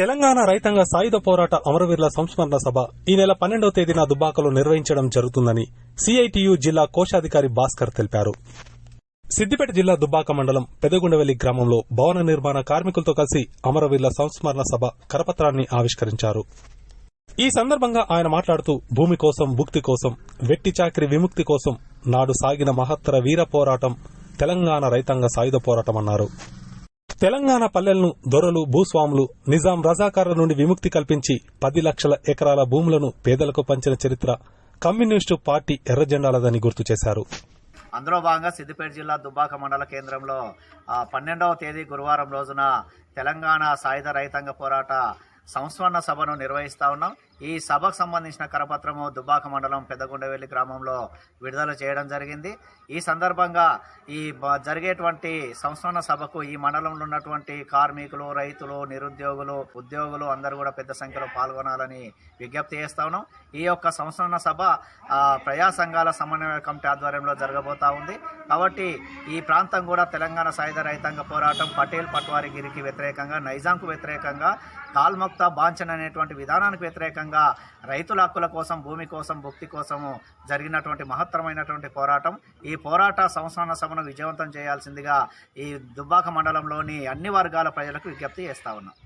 తెలంగాణ రైతాంగ సాయుధ పోరాట అమరవీరుల సంస్మరణ సభ ఈ నెల పన్నెండవ తేదీన దుబ్బాకలో నిర్వహించడం జరుగుతుందని సిఐటియు జిల్లా కోశాధికారి భాస్కర్ తెలిపారు. సిద్దిపేట జిల్లా దుబ్బాక మండలం పెదగుండవెల్లి గ్రామంలో భవన నిర్మాణ కార్మికులతో కలిసి అమరవీరుల సంస్మరణ సభ కరపత్రాన్ని ఆవిష్కరించారు. ఈ సందర్భంగా ఆయన మాట్లాడుతూ భూమి కోసం భుక్తి కోసం వెట్టి చాకిరి విముక్తి కోసం నాడు సాగిన మహత్తర వీర పోరాటం తెలంగాణ రైతాంగ సాయుధ పోరాటం అన్నారు. తెలంగాణ పల్లెలను దొరలు భూస్వాములు నిజాం రజాకారుల నుండి విముక్తి కల్పించి పది లక్షల ఎకరాల భూములను పేదలకు పంచిన చరిత్ర కమ్యూనిస్టు పార్టీ ఎర్రజెండాలదని గుర్తు చేశారు. అందులో భాగంగా సిద్దిపేట జిల్లా దుబ్బాక మండల కేంద్రంలో పన్నెండవ తేదీ గురువారం రోజున తెలంగాణ సాయుధ రైతాంగ పోరాట సంస్మరణ సభను నిర్వహిస్తా ఉన్నాం. ఈ సభకు సంబంధించిన కరపత్రము దుబ్బాక మండలం పెద్దగుండవెల్లి గ్రామంలో విడుదల చేయడం జరిగింది. ఈ సందర్భంగా ఈ జరిగేటువంటి సంస్మరణ సభకు ఈ మండలంలో ఉన్నటువంటి కార్మికులు రైతులు నిరుద్యోగులు ఉద్యోగులు అందరూ కూడా పెద్ద సంఖ్యలో పాల్గొనాలని విజ్ఞప్తి చేస్తా ఉన్నాం. ఈ యొక్క సంస్మరణ సభ ప్రజా సంఘాల సమన్వయ కమిటీ ఆధ్వర్యంలో జరగబోతా ఉంది. కాబట్టి ఈ ప్రాంతం కూడా తెలంగాణ సాయుధ రైతాంగ పోరాటం పటేల్ పట్వారి గిరికి వ్యతిరేకంగా నైజాంకు వ్యతిరేకంగా కాల్మక్తా బాంఛన్ అనేటువంటి విధానానికి వ్యతిరేకంగా రైతుల హక్కుల కోసం భూమి కోసం భుక్తి కోసము జరిగినటువంటి మహత్తరమైనటువంటి పోరాటం. ఈ పోరాట సంస్థాన సభను విజయవంతం చేయాల్సిందిగా ఈ దుబ్బాక మండలంలోని అన్ని వర్గాల ప్రజలకు విజ్ఞప్తి చేస్తా ఉన్నాం.